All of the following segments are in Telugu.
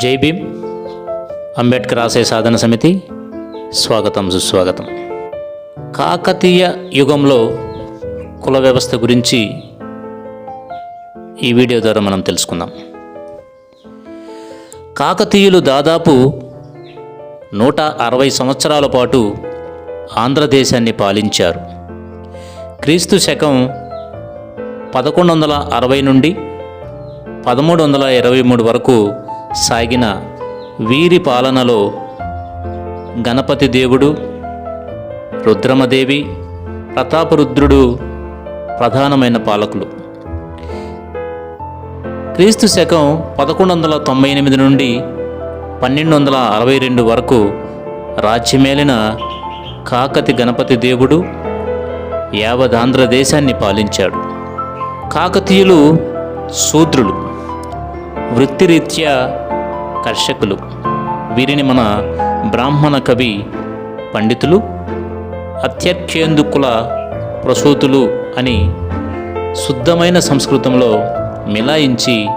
జై భీమ్. అంబేద్కర్ ఆశయ సాధన సమితి స్వాగతం సుస్వాగతం. కాకతీయ యుగంలో కుల వ్యవస్థ గురించి ఈ వీడియో ద్వారా మనం తెలుసుకుందాం. కాకతీయులు దాదాపు నూట అరవై సంవత్సరాల పాటు ఆంధ్రదేశాన్ని పాలించారు. క్రీస్తు శకం పదకొండు వందల అరవై నుండి పదమూడు వందల ఇరవై మూడు వరకు సాగిన వీరి పాలనలో గణపతి దేవుడు రుద్రమదేవి ప్రతాపరుద్రుడు ప్రధానమైన పాలకులు. క్రీస్తు శకం పదకొండు వందల తొంభై ఎనిమిది నుండి పన్నెండు వందల అరవై రెండు వరకు రాజ్యమేలిన కాకతి గణపతి దేవుడు యావదాంధ్ర దేశాన్ని పాలించాడు. కాకతీయులు శూద్రులు. వృత్తిరీత్యా కర్షకులు. వీరిని మన బ్రాహ్మణ కవి పండితులు అత్యక్షేందుకుల ప్రసూతులు అని శుద్ధమైన సంస్కృతంలో మిలాయించి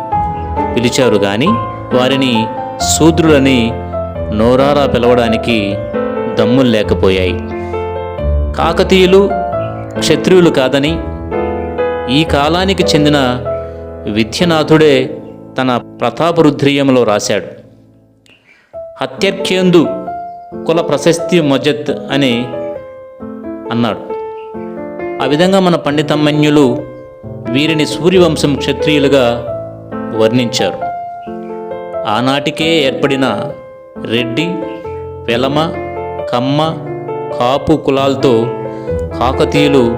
పిలిచారు కానీ వారిని శూద్రులని నోరారా పిలవడానికి దమ్ములు లేకపోయాయి. కాకతీయులు క్షత్రియులు కాదని ఈ కాలానికి చెందిన విద్యనాథుడే తన ప్రతాపరుద్రీయంలో రాశాడు. హత్యర్కేందు కుల ప్రశస్తి మొజత్ అని అన్నాడు. ఆ విధంగా మన పండితమ్మన్యులు వీరిని సూర్యవంశం క్షత్రియులుగా వర్ణించారు. ఆనాటికే ఏర్పడిన రెడ్డి వెలమ కమ్మ కాపు కులాలతో కాకతీయులు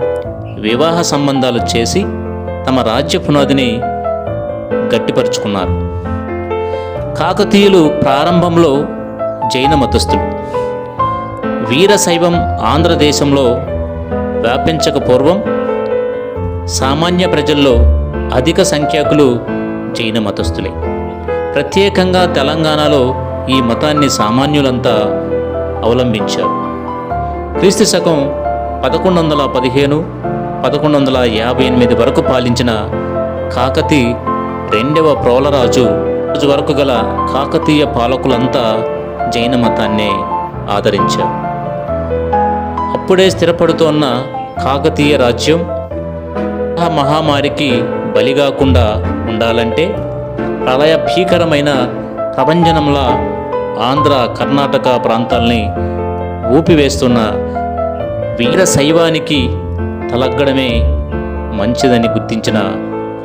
వివాహ సంబంధాలు చేసి తమ రాజ్య పునాదిని గట్టిపరుచుకున్నారు. కాకతీయులు ప్రారంభంలో జైన మతస్థులు. వీరశైవం ఆంధ్రదేశంలో వ్యాపించక పూర్వం సామాన్య ప్రజల్లో అధిక సంఖ్యాకులు జైన మతస్థులే. ప్రత్యేకంగా తెలంగాణలో ఈ మతాన్ని సామాన్యులంతా అవలంబించారు. క్రీస్తు శకం పదకొండు వందల పదిహేను పదకొండు వందల యాభై ఎనిమిది వరకు పాలించిన కాకతి రెండవ ప్రోలరాజు రోజు వరకు గల కాకతీయ పాలకులంతా జైన మతాన్నే ఆదరించారు. అప్పుడే స్థిరపడుతోన్న కాకతీయ రాజ్యం ఆ మహామారికి బలిగాకుండా ఉండాలంటే ప్రళయ భీకరమైన ప్రభంజనంలా ఆంధ్ర కర్ణాటక ప్రాంతాల్ని ఊపివేస్తున్న వీర శైవానికి తలగ్గడమే మంచిదని గుర్తించిన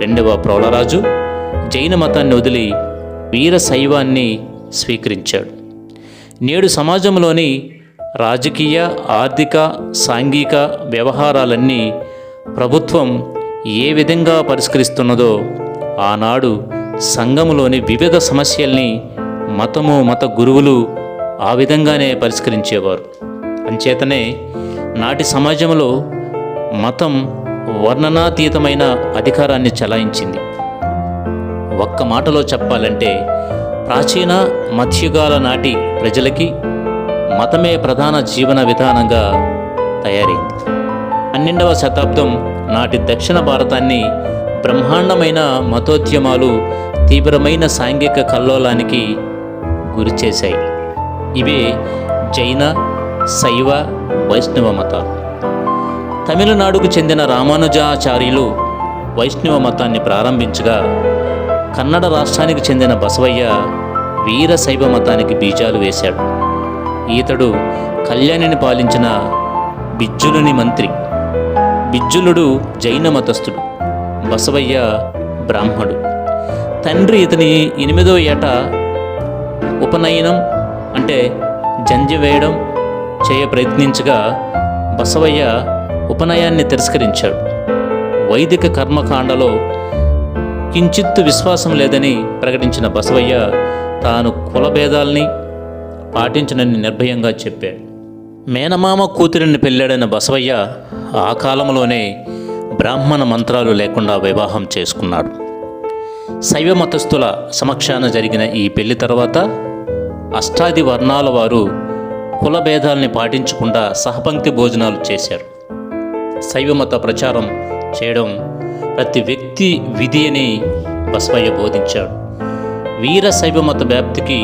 రెండవ ప్రౌళరాజు జైన మతాన్ని వదిలి వీర శైవాన్ని స్వీకరించాడు. నేడు సమాజంలోని రాజకీయ ఆర్థిక సాంఘిక వ్యవహారాలన్నీ ప్రభుత్వం ఏ విధంగా పరిష్కరిస్తున్నదో ఆనాడు సంఘములోని వివిధ సమస్యల్ని మతము మత గురువులు ఆ విధంగానే పరిష్కరించేవారు. అంచేతనే నాటి సమాజంలో మతం వర్ణనాతీతమైన అధికారాన్ని చలాయించింది. ఒక్క మాటలో చెప్పాలంటే ప్రాచీన మధ్యయుగాల నాటి ప్రజలకి మతమే ప్రధాన జీవన విధానంగా తయారైంది. పన్నెండవ శతాబ్దం నాటి దక్షిణ భారతాన్ని బ్రహ్మాండమైన మతోద్యమాలు తీవ్రమైన సాంఘిక కల్లోలానికి గురిచేశాయి ఇవే జైన శైవ వైష్ణవ మతాలు. తమిళనాడుకు చెందిన రామానుజాచార్యులు వైష్ణవ మతాన్ని ప్రారంభించగా కన్నడ రాష్ట్రానికి చెందిన బసవయ్య వీర శైవ మతానికి బీజాలు వేశాడు. ఈతడు కళ్యాణిని పాలించిన బిజ్జులుని మంత్రి. బిజ్జులుడు జైన మతస్థుడు. బసవయ్య బ్రాహ్మడు. తండ్రి ఇతని ఎనిమిదో ఏట ఉపనయనం అంటే జంజి వేయడం చేయ ప్రయత్నించగా బసవయ్య ఉపనయాన్ని తిరస్కరించాడు. వైదిక కర్మకాండలో కించిత్తు విశ్వాసం లేదని ప్రకటించిన బసవయ్య తాను కులభేదాల్ని పాటించనని నిర్భయంగా చెప్పాడు. మేనమామ కూతురిని పెళ్ళాడైన బసవయ్య ఆ కాలంలోనే బ్రాహ్మణ మంత్రాలు లేకుండా వివాహం చేసుకున్నాడు. శైవ మతస్థుల సమక్షాన జరిగిన ఈ పెళ్ళి తర్వాత అష్టాది వర్ణాల వారు కులభేదాల్ని పాటించకుండా సహపంక్తి భోజనాలు చేశారు. శైవమత ప్రచారం చేయడం ప్రతి వ్యక్తి విధి అని బసవయ్య బోధించాడు. వీర శైవ మత వ్యాప్తికి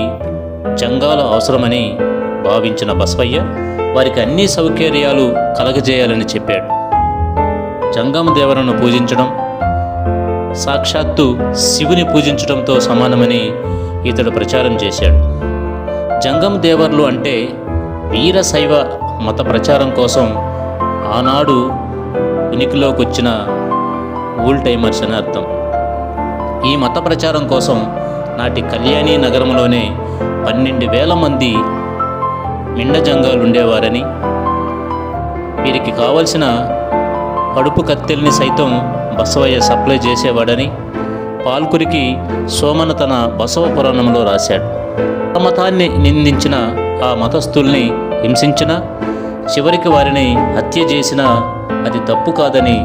జంగాలు అవసరమని భావించిన బసవయ్య వారికి అన్ని సౌకర్యాలు కలగజేయాలని చెప్పాడు. జంగమ దేవరను పూజించడం సాక్షాత్తు శివుని పూజించడంతో సమానమని ఇతడు ప్రచారం చేశాడు. జంగం దేవర్లు అంటే వీరశైవ మత ప్రచారం కోసం ఆనాడు ఉనికిలోకి వచ్చిన ఊల్ టైమర్స్ అని అర్థం. ఈ మత ప్రచారం కోసం నాటి కళ్యాణి నగరంలోనే పన్నెండు వేల మంది మిండజంగాలు ఉండేవారని వీరికి కావలసిన కడుపు కత్తెల్ని సైతం బసవయ్య సప్లై చేసేవాడని పాల్కురికి సోమన తన బసవ పురాణంలో రాశాడు. ఆ మతాన్ని నిందించిన ఆ మతస్థుల్ని హింసించిన చివరికి వారిని హత్య చేసినా అది తప్పు కాదని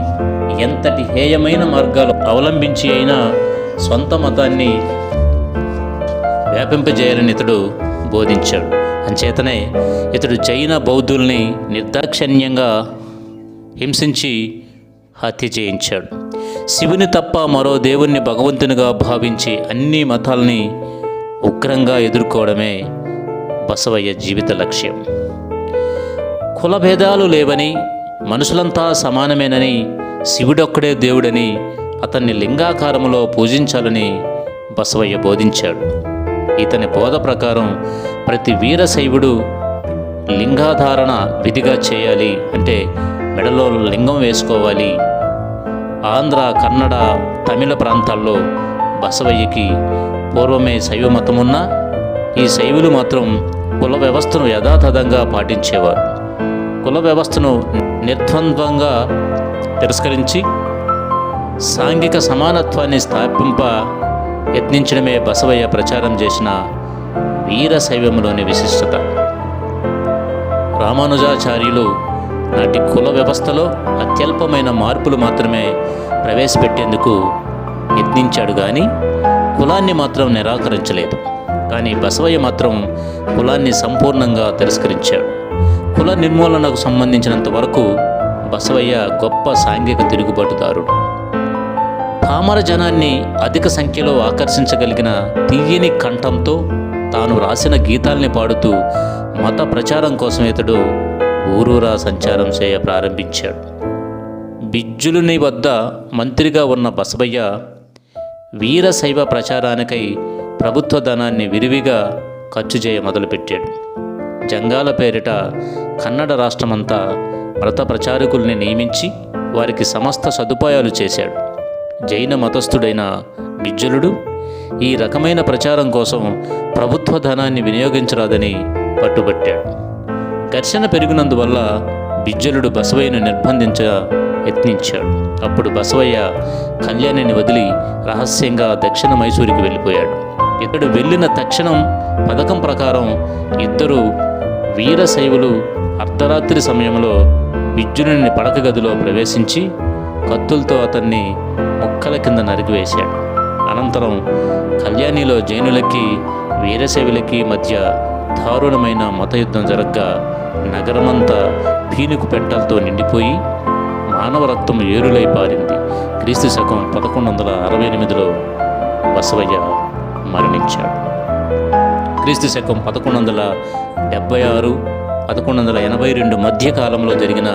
ఎంతటి హేయమైన మార్గాలు అవలంబించి అయినా సొంత మతాన్ని వ్యాపింపజేయాలని ఇతడు బోధించాడు. అంచేతనే ఇతడు జైన బౌద్ధుల్ని నిర్దాక్షణ్యంగా హింసించి హత్య చేయించాడు. శివుని తప్ప మరో దేవుణ్ణి భగవంతునిగా భావించి అన్ని మతాల్ని ఉగ్రంగా ఎదుర్కోవడమే బసవయ్య జీవిత లక్ష్యం. కులభేదాలు లేవని మనుషులంతా సమానమేనని శివుడొక్కడే దేవుడని అతన్ని లింగాకారములో పూజించాలని బసవయ్య బోధించాడు. ఇతని బోధ ప్రకారం ప్రతి వీరశైవుడు లింగాధారణ విధిగా చేయాలి అంటే మెడలో లింగం వేసుకోవాలి. ఆంధ్ర కన్నడ తమిళ ప్రాంతాల్లో బసవయ్యకి పూర్వమే శైవ మతమున్నా ఈ శైవులు మాత్రం కుల వ్యవస్థను యథాతథంగా పాటించేవారు. కుల వ్యవస్థను నిర్ద్వంద్వంగా తిరస్కరించి సాంఘిక సమానత్వాన్ని స్థాపింప యత్నించడమే బసవయ్య ప్రచారం చేసిన వీరశైవంలోని విశిష్టత. రామానుజాచార్యులు నాటి కుల వ్యవస్థలో అత్యల్పమైన మార్పులు మాత్రమే ప్రవేశపెట్టేందుకు యత్నించాడు కానీ కులాన్ని మాత్రం నిరాకరించలేదు. కానీ బసవయ్య మాత్రం కులాన్ని సంపూర్ణంగా తిరస్కరించాడు. కుల నిర్మూలనకు సంబంధించినంత వరకు బసవయ్య గొప్ప సాంఘిక తిరుగుబాటుదారుడు. పామర జనాన్ని అధిక సంఖ్యలో ఆకర్షించగలిగిన తీయని కంఠంతో తాను రాసిన గీతాల్ని పాడుతూ మత ప్రచారం కోసం ఇతడు ఊరూరా సంచారం చేయ ప్రారంభించాడు. బిజ్జులుని వద్ద మంత్రిగా ఉన్న బసవయ్య వీరశైవ ప్రచారానికై ప్రభుత్వ ధనాన్ని విరివిగా ఖర్చు చేయ మొదలుపెట్టాడు. జంగాల పేరిట కన్నడ రాష్ట్రమంతా వ్రత ప్రచారకుల్ని నియమించి వారికి సమస్త సదుపాయాలు చేశాడు. జైన మతస్థుడైన బిజ్జలుడు ఈ రకమైన ప్రచారం కోసం ప్రభుత్వ ధనాన్ని వినియోగించరాదని పట్టుబట్టాడు. ఘర్షణ పెరిగినందువల్ల బిజ్జలుడు బసవయ్యను నిర్బంధించ యత్నించాడు. అప్పుడు బసవయ్య కళ్యాణిని వదిలి రహస్యంగా దక్షిణ మైసూరికి వెళ్ళిపోయాడు. ఇతడు వెళ్ళిన తక్షణం పథకం ప్రకారం ఇద్దరు వీరశైవులు అర్ధరాత్రి సమయంలో బిజ్జుని పడక గదిలో ప్రవేశించి కత్తులతో అతన్ని ముక్కల కింద నరికివేశాడు. అనంతరం కళ్యాణిలో జైనులకి వీరసేవులకి మధ్య దారుణమైన మతయుద్ధం జరగ్గా నగరమంతా పీనుకు పెట్టలతో నిండిపోయి మానవ రక్తం ఏరులై పారింది. క్రీస్తు శకం పదకొండు వందల అరవై ఎనిమిదిలో బసవయ్య మరణించాడు. క్రీస్తు శకం పదకొండు వందల డెబ్బై ఆరు పదకొండు వందల ఎనభై రెండు మధ్యకాలంలో జరిగిన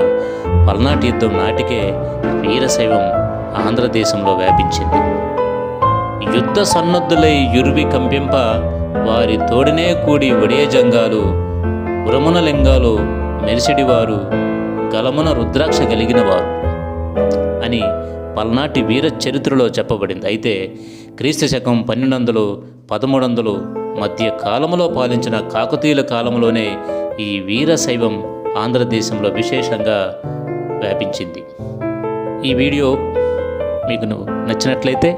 పల్నాటి యుద్ధం నాటికే వీరశైవం ఆంధ్రదేశంలో వ్యాపించింది. యుద్ధ సన్నద్ధులై యుర్వి కంపింప వారి తోడినే కూడి ఒడియజంగాలు ఉరమున లింగాలు మెరిసిడివారు గలమున రుద్రాక్ష కలిగినవారు అని పల్నాటి వీర చరిత్రలో చెప్పబడింది. అయితే క్రీస్తు శకం పన్నెండు వందలు పదమూడు వందలు మధ్య కాలంలో పాలించిన కాకతీయుల కాలంలోనే ఈ వీరశైవం ఆంధ్రదేశంలో విశేషంగా వ్యాపించింది. ఈ వీడియో మీకు నచ్చినట్లయితే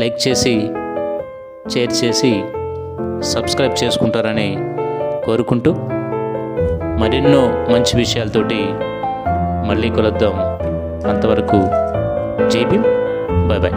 లైక్ చేసి షేర్ చేసి సబ్స్క్రైబ్ చేసుకుంటారని కోరుకుంటూ మరెన్నో మంచి విషయాలతోటి మళ్ళీ కలుద్దాం. అంతవరకు జై భీమ్ బాయ్ బాయ్.